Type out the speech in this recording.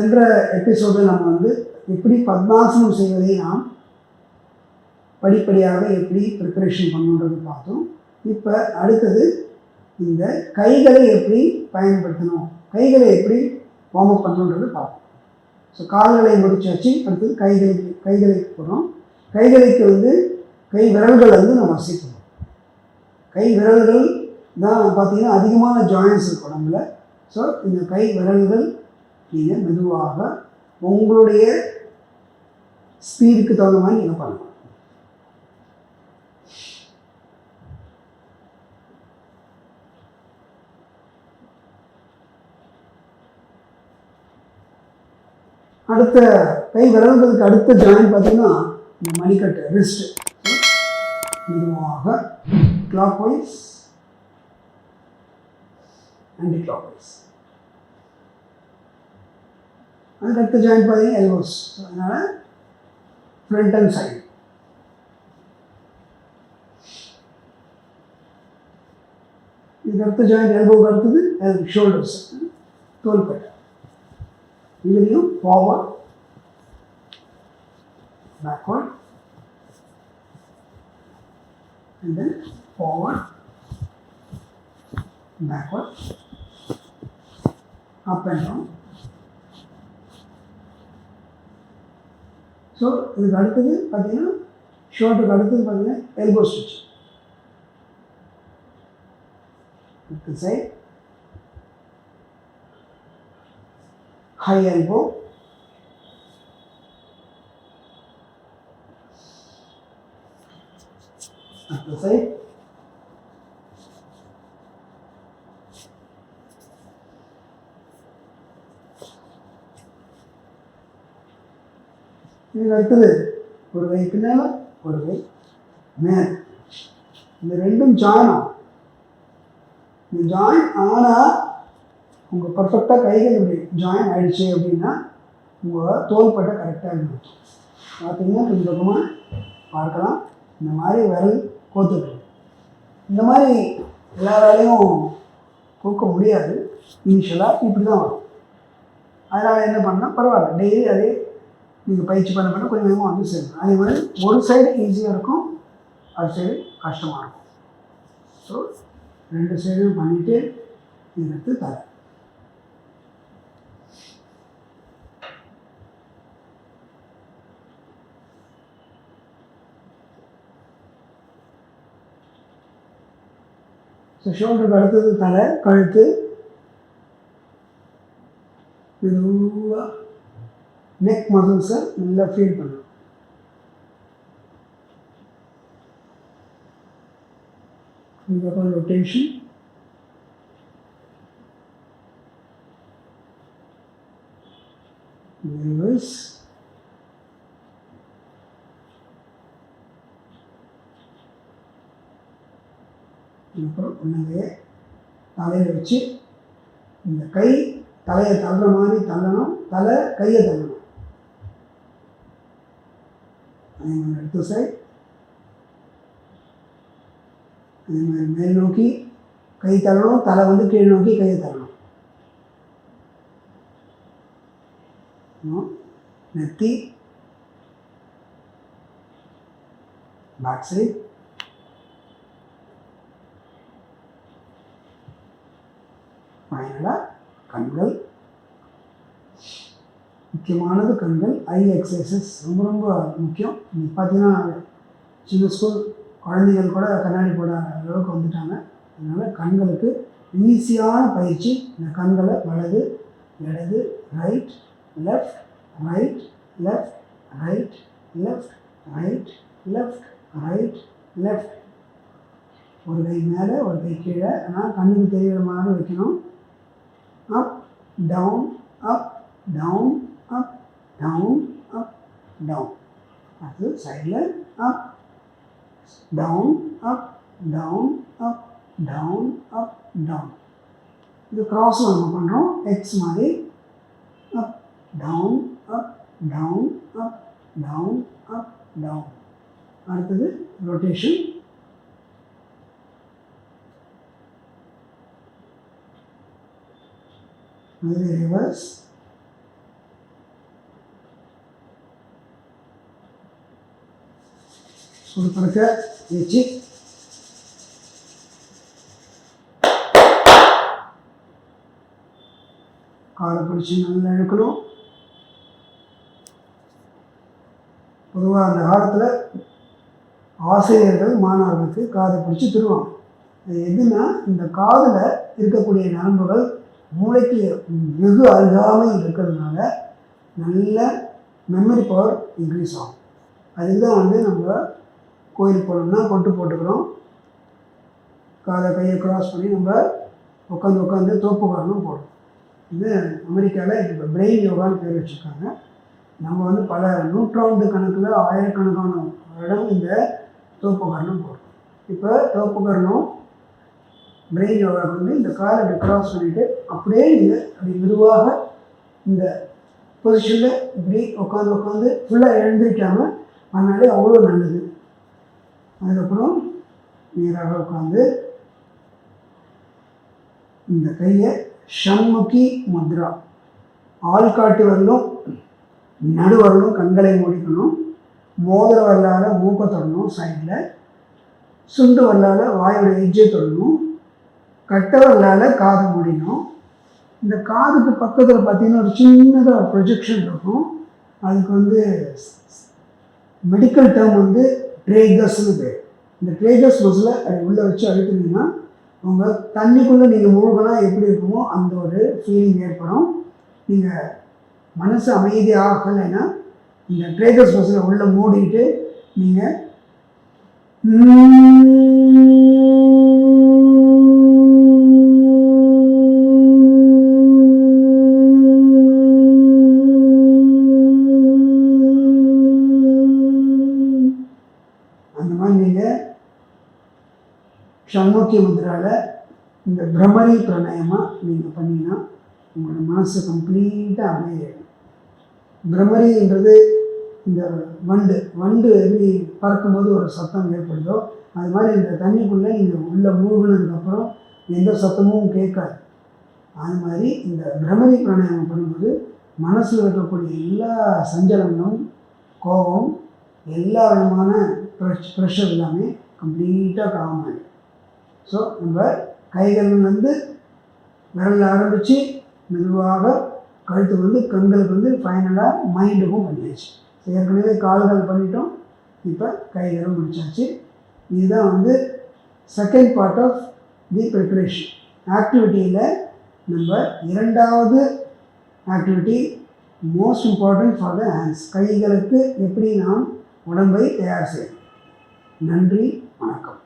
சென்ற எபிசோடில் நம்ம வந்து எப்படி பத்மாசனம் செய்வதை நாம் படிப்படியாக எப்படி ப்ரிப்பரேஷன் பண்ணுன்றது பார்த்தோம். இப்போ அடுத்தது இந்த கைகளை எப்படி பயன்படுத்தணும் கைகளை எப்படி வார்ம் அப் பண்ணணுன்றது பார்ப்போம். ஸோ கால்களை முடிச்சாச்சு அடுத்தது கைகளுக்கு கைகளுக்கு போகிறோம் கைகளுக்கு வந்து கை விரல்கள் வந்து நம்ம வசிக்கணும் கை விரல்கள் தான் பார்த்தீங்கன்னா அதிகமான ஜாயின்ஸ் இருக்கு உடம்புல ஸோ இந்த கை விரல்கள் நீங்கள் மெதுவாக உங்களுடைய ஸ்பீடுக்கு தகுந்த மாதிரி நீங்கள் பண்ணலாம். அடுத்த கை விரல்களுக்கு அடுத்த ஜாயின் பார்த்தீங்கன்னா இந்த மணிக்கட்டு ரிஸ்ட் மெதுவாக clockwise anticlockwise and cut the joint by the elbows. So, another front and side. You cut the joint elbow cut to the elbow, shoulders, toe pet. You will do forward, backward, and then forward, backward, up and down. So இதுக்கு அடுத்தது பார்த்தீங்கன்னா ஷோல்டருக்கு அடுத்தது பார்த்தீங்கன்னா elbow stitch side high elbow அடுத்த side அடுத்தது ஒரு கை பின்னால் ஒரு கை மே இந்த ரெண்டும் ஜாயின் ஆகும். இந்த ஜாயின் ஆனால் உங்கள் பர்ஃபெக்டாக கைகள் இப்படி ஜாயின் ஆயிடுச்சு அப்படின்னா உங்கள் தோள்பட்டை கரெக்டாக இருக்கும். பார்த்தீங்கன்னா கொஞ்சம் பக்கமாக பார்க்கலாம். இந்த மாதிரி விரல் கோத்துக்கணும் இந்த மாதிரி எல்லாராலையும் கோக்க முடியாது. இனிஷியலாக இப்படி தான் வரும். அதனால் என்ன பண்ணால் பரவாயில்ல. டெய்லி அதே நீங்கள் பயிற்சி பண்ண பண்ண கொஞ்சம் கொஞ்சமாக வந்து சேரும். அதே மாதிரி ஒரு சைடு ஈஸியாக இருக்கும் அது சைடு கஷ்டமாக இருக்கும். ஸோ ரெண்டு சைடும் பண்ணிவிட்டு எடுத்து தரேன் ஸோ ஷோல்டருக்கு அடுத்தது தலை கழுத்து. மெதுவாக நெக் மசில்ஸை நல்லா ஃபீல் பண்ணும் இதுக்கப்புறம் ரொட்டேஷன் ரிவர்ஸ் அப்புறம் ஒன்றுவே தலையில் வச்சு இந்த கை தலையை தள்ளுற மாதிரி தள்ளணும். தலை கையை தள்ளணும். அதே மாதிரி அதே மாதிரி மேல் நோக்கி கை தள்ளணும் தலை வந்து கீழ் நோக்கி கையை தள்ளணும் நெத்தி பேக் சைட் ஃபைனலாக கண்கள் முக்கியமானது கண்கள் ஐ எக்ஸசைசஸ் ரொம்ப ரொம்ப முக்கியம். இன்னைக்கு பார்த்தீங்கன்னா சின்ன ஸ்கூல் குழந்தைகள் கூட கண்ணாடி போட அளவுக்கு வந்துட்டாங்க. அதனால் கண்களுக்கு ஈஸியான பயிற்சி. இந்த கண்களை வலது இடது right left right left right left right left right left ஒரு கை மேலே ஒரு கை கீழே. ஆனால் கண்ணுக்கு தெரிகிற மாதிரி வைக்கணும். Up down up down down up down அது சைடில் up down up down up down up down இது க்ராஸ் நம்ம பண்ணுறோம் எக்ஸ் மாதிரி. Up down up down up down up down அடுத்தது ரொட்டேஷன் அது ரிவர்ஸ் ஒரு பறக்க வச்சு காலை பிடிச்சி நல்லா இழுக்கணும். பொதுவாக அந்த காலத்தில் ஆசிரியர்கள் மாணவர்களுக்கு காதை பிடிச்சி தருவாங்க. அது எதுனா இந்த காதில் இருக்கக்கூடிய நரம்புகள் மூளைக்கு வெகு அருகாமல் இருக்கிறதுனால நல்ல மெமரி பவர் இன்க்ரீஸ் ஆகும். அதுதான் வந்து நம்ம கோயிலுக்கு போனோம்னா பொட்டு போட்டுக்கிறோம். காதை கையை க்ராஸ் பண்ணி நம்ம உட்காந்து உட்காந்து தோப்பு காரணம் போடுறோம். இது அமெரிக்காவில் இப்போ பிரெயின் யோகான்னு பேர் வச்சுருக்காங்க. நம்ம வந்து பல நூற்றாண்டு கணக்கில் ஆயிரக்கணக்கான வருடம் இந்த தோப்பு காரணம் போடுறோம். இப்போ தோப்பு காரணம் பிரெயின் யோகாவுக்கு வந்து இந்த காலை இப்படி கிராஸ் பண்ணிவிட்டு அப்படியே நீங்கள் அப்படி மெதுவாக இந்த பொசிஷனில் இப்படி உட்காந்து உட்காந்து ஃபுல்லாக எழுந்திருக்காமல் பண்ணாலே அவ்வளோ நல்லது. அதுக்கப்புறம் நேராக உட்காந்து இந்த கையை ஷண்முகி முத்ரா ஆள்காட்டி வரலும் நடுவரலும் கண்களை மூடிக்கணும் மோதிர வரலால் மூக்கை தொடணும் சைடில் சுண்டு வரலால் வாயோட எஜ்ஜை தொடணும் கட்டை வரலால் காது மூடிக்கணும். இந்த காதுக்கு பக்கத்தில் பார்த்தீங்கன்னா ஒரு சின்னதாக ப்ரொஜெக்ஷன் இருக்கும். அதுக்கு வந்து மெடிக்கல் டேர்ம் வந்து ட்ரேகர்ஸ்னு பேர். இந்த ட்ரேகர்ஸ் பஸ்ஸில் அது உள்ளே வச்சு அழுத்தினீங்கன்னா உங்கள் தண்ணிக்குள்ளே நீங்கள் மூழ்கினா எப்படி இருக்குமோ அந்த ஒரு ஃபீலிங் ஏற்படும். நீங்கள் மனசு அமைதியாகலைன்னா இந்த ட்ரேகர்ஸ் பஸ்ஸில் உள்ளே மூடிட்டு நீங்கள் ஷண்முகி முத்ரால இந்த பிரமரி பிராணாயமாக நீங்கள் பண்ணிங்கன்னா உங்களோட மனசு கம்ப்ளீட்டாக அமைதியாகும் பிரமரின்றது இந்த வண்டு வண்டு எப்படி பறக்கும்போது ஒரு சத்தம் ஏற்படுதோ அது மாதிரி இந்த தண்ணிக்குள்ளே நீங்கள் உள்ளே மூழ்கினதுக்கப்புறம் எந்த சத்தமும் கேட்காது. அது மாதிரி இந்த பிரமரி பிராணாயாமம் பண்ணும்போது மனசில் இருக்கக்கூடிய எல்லா சஞ்சலங்களும் கோபம் எல்லா விதமான ப்ரெஷ் ப்ரெஷர் எல்லாமே கம்ப்ளீட்டாக காமாயிடும் ஸோ நம்ம கைகள் வந்து விரலில் ஆரம்பித்து மெதுவாக கழுத்து வந்து கண்களுக்கு வந்து ஃபைனலாக மைண்டுக்கும் பண்ணியாச்சு. ஏற்கனவே கால்கள் பண்ணிட்டோம். இப்போ கைகளும் முடிச்சாச்சு. இதுதான் வந்து second part of the preparation ஆக்டிவிட்டியில் நம்ம இரண்டாவது activity most important for the hands கைகளுக்கு எப்படி நாம் உடம்பை தயார் செய்யணும்? நன்றி வணக்கம்.